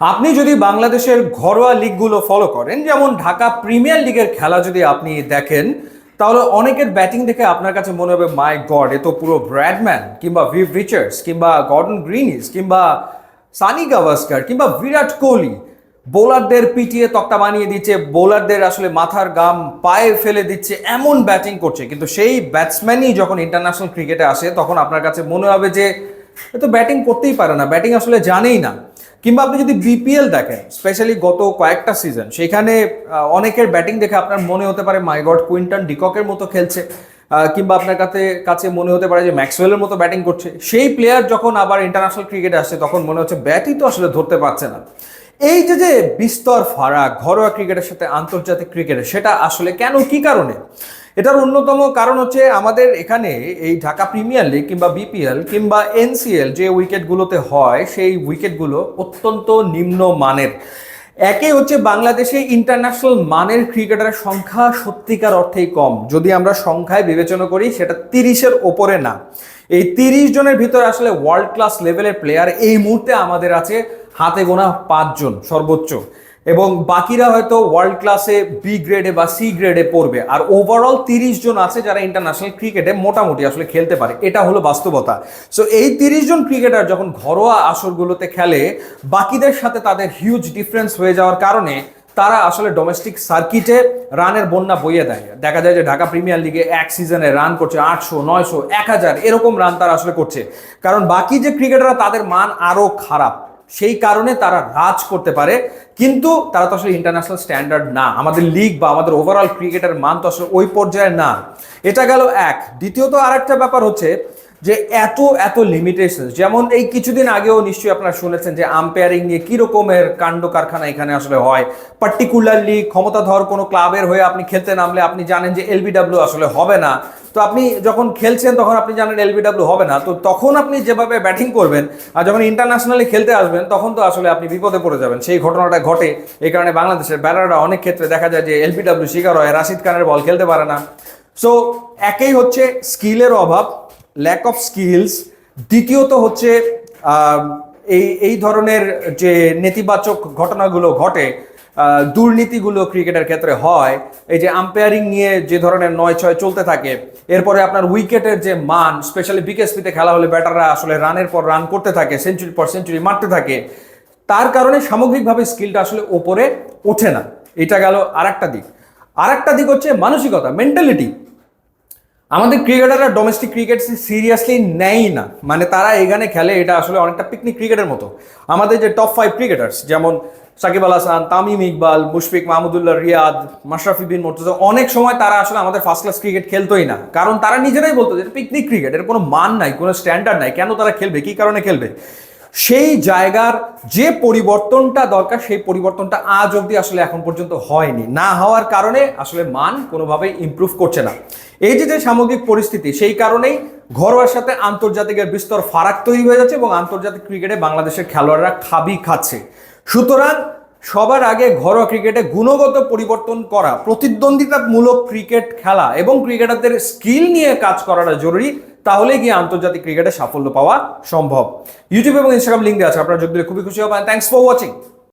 আপনি যদি বাংলাদেশের ঘরোয়া লিগগুলো ফলো করেন, যেমন ঢাকা প্রিমিয়ার লিগের খেলা যদি আপনি দেখেন, তাহলে অনেকের ব্যাটিং দেখে আপনার কাছে মনে হবে মাই গড এ তো পুরো ব্র্যাডম্যান কিংবা ভিভ রিচার্ডস কিংবা গর্ডন গ্রিনিস কিংবা সানি গাভাস্কার কিংবা বিরাট কোহলি বোলারদের পিটিয়ে তক্তা বানিয়ে দিচ্ছে বোলারদের আসলে মাথার গাম পায়ে ফেলে দিচ্ছে, এমন ব্যাটিং করছে। কিন্তু সেই ব্যাটসম্যানই যখন ইন্টারন্যাশনাল ক্রিকেটে আসে, তখন আপনার কাছে মনে হবে যে, এ তো ব্যাটিং করতেই পারে না ব্যাটিং আসলে জানেই না। কিংবা আপনি যদি বিপিএল দেখেন স্পেশালি গত কয়েকটা সিজন সেখানে অনেকের ব্যাটিং দেখে আপনার মনে হতে পারে মাইগড কুইন্টন ডিককের মতো খেলছে। কিংবা আপনার কাছে কাছে মনে হতে পারে যে ম্যাক্সওয়েলের মতো ব্যাটিং করছে। সেই প্লেয়ার যখন আবার ইন্টারন্যাশনাল ক্রিকেটে আসছে, তখন মনে হচ্ছে ব্যাটই তো আসলে ধরতে পারছে না। এই যে যে বিস্তর ফারাক ঘরোয়া ক্রিকেটের সাথে আন্তর্জাতিক ক্রিকেটের সেটা আসলে কেন, কি কারণে? এটার অন্যতম কারণ হচ্ছে আমাদের এখানে এই ঢাকা প্রিমিয়ার লিগ কিংবা বিপিএল কিংবা এনসিএল যে উইকেটগুলোতে হয়, সেই উইকেটগুলো অত্যন্ত নিম্ন মানের। একে হচ্ছে বাংলাদেশে ইন্টারন্যাশনাল মানের ক্রিকেটারের সংখ্যা সত্যিকার অর্থেই কম। যদি আমরা সংখ্যায় বিবেচনা করি, সেটা তিরিশের ওপরে না। এই তিরিশ জনের ভিতরে আসলে ওয়ার্ল্ড ক্লাস লেভেলের প্লেয়ার এই মুহূর্তে আমাদের আছে হাতে গোনা পাঁচজন সর্বোচ্চ। এবং বাকিরা হয়তো ওয়ার্ল্ড ক্লাসে বি গ্রেডে বা সি গ্রেডে পড়বে। আর ওভারঅল তিরিশ জন আছে যারা ইন্টারন্যাশনাল ক্রিকেটে মোটামুটি আসলে খেলতে পারে। এটা হলো বাস্তবতা। সো এই তিরিশ জন ক্রিকেটার যখন ঘরোয়া আসরগুলোতে খেলে, বাকিদের সাথে তাদের হিউজ ডিফারেন্স হয়ে যাওয়ার কারণে তারা আসলে ডোমেস্টিক সার্কিটে রানের বন্যা বইয়ে দেয়। দেখা যায় যে ঢাকা প্রিমিয়ার লিগে এক সিজনে রান করছে আটশো, নয়শো, এক হাজার, এরকম রান তারা আসলে করছে। কারণ বাকি যে ক্রিকেটাররা তাদের মান আরও খারাপ। সেই কারণে তারা রাজ করতে পারে। কিন্তু তারা তো আসলে ইন্টারন্যাশনাল স্ট্যান্ডার্ড না। আমাদের লিগ বা আমাদের ওভারঅল ক্রিকেটের মান তো আসলে ওই পর্যায়ে না। এটা গেল এক। দ্বিতীয়ত আরেকটা ব্যাপার হচ্ছে যে এত এত লিমিটেশন যেমন এই কিছুদিন আগেও নিশ্চয়ই আপনারা শুনেছেন যে আম্পায়ারিং নিয়ে কি রকমের কাণ্ড কারখানা এখানে আসলে হয়। পার্টিকুলারলি ক্ষমতাধর কোনো ক্লাবের হয়ে আপনি খেলতে নামলে আপনি জানেন যে এলবিডাব্লিউ আসলে হবে না। তো আপনি যখন খেলছেন তখন আপনি জানেন এলবিডাব্লিউ হবে না। তো তখন আপনি যেভাবে ব্যাটিং করবেন আর যখন ইন্টারন্যাশনালি খেলতে আসবেন, তখন তো আসলে আপনি বিপদে পড়ে যাবেন। সেই ঘটনাটা ঘটে। এই কারণে বাংলাদেশের ব্যাটাররা অনেক ক্ষেত্রে দেখা যায় যে এলবিডাব্লিউ শিকার হয়, রাশিদ খানের বল খেলতে পারে না। সো একেই হচ্ছে স্কিলের অভাব ল্যাক অফ স্কিলস দ্বিতীয়ত হচ্ছে এই এই ধরনের যে নেতিবাচক ঘটনাগুলো ঘটে দুর্নীতিগুলো ক্রিকেটের ক্ষেত্রে হয়, এই যে আম্পায়ারিং নিয়ে যে ধরনের নয় ছয় চলতে থাকে, এরপরে আপনার উইকেটের যে মান স্পেশালি বিকেএসপিতে খেলা হলে ব্যাটাররা আসলে রানের পর রান করতে থাকে সেঞ্চুরি পর সেঞ্চুরি মারতে থাকে, তার কারণে সামগ্রিকভাবে স্কিলটা আসলে ওপরে ওঠে না। এটা গেল আরেকটা দিক। আরেকটা দিক হচ্ছে মানসিকতা মেন্টালিটি আমাদের ক্রিকেটাররা ডোমেস্টিক ক্রিকেট সিরিয়াসলি নেয় না। মানে তারা এখানে খেলে, এটা আসলে অনেকটা পিকনিক ক্রিকেটের মতো। আমাদের যে টপ ফাইভ ক্রিকেটার্স যেমন সাকিব আল হাসান, তামিম ইকবাল, মুশফিক মাহমুদুল্লাহ, রিয়াদ, মাশরাফি বিন মোর্তজা, অনেক সময় তারা আসলে আমাদের ফার্স্ট ক্লাস ক্রিকেট খেলতোই না। কারণ তারা নিজেরাই বলতো যে পিকনিক ক্রিকেট এর কোনো মান নাই, কোনো স্ট্যান্ডার্ড নাই, কেন তারা খেলবে, কি কারণে খেলবে? সেই জায়গার যে পরিবর্তনটা দরকার, সেই পরিবর্তনটা আজ অবধি আসলে এখন পর্যন্ত হয়নি। না হওয়ার কারণে আসলে মান কোনোভাবেই ইমপ্রুভ করছে না। এই যে যে সামগ্রিক পরিস্থিতি, সেই কারণেই ঘরোয়ার সাথে আন্তর্জাতিকের বিস্তর ফারাক তৈরি হয়ে যাচ্ছে এবং আন্তর্জাতিক ক্রিকেটে বাংলাদেশের খেলোয়াড়রা খাবি খাচ্ছে। সুতরাং সবার আগে ঘরোয়া ক্রিকেটে গুণগত পরিবর্তন করা, প্রতিদ্বন্দ্বিতামূলক ক্রিকেট খেলা এবং ক্রিকেটারদের স্কিল নিয়ে কাজ করাটা জরুরি তাহলে গিয়ে আন্তর্জাতিক ক্রিকেটে সাফল্য পাওয়া সম্ভব। ইউটিউব এবং ইনস্টাগ্রাম লিঙ্ক দেওয়া আছে, আপনারা যোগ দিলে খুবই খুশি হবেন। Thanks for watching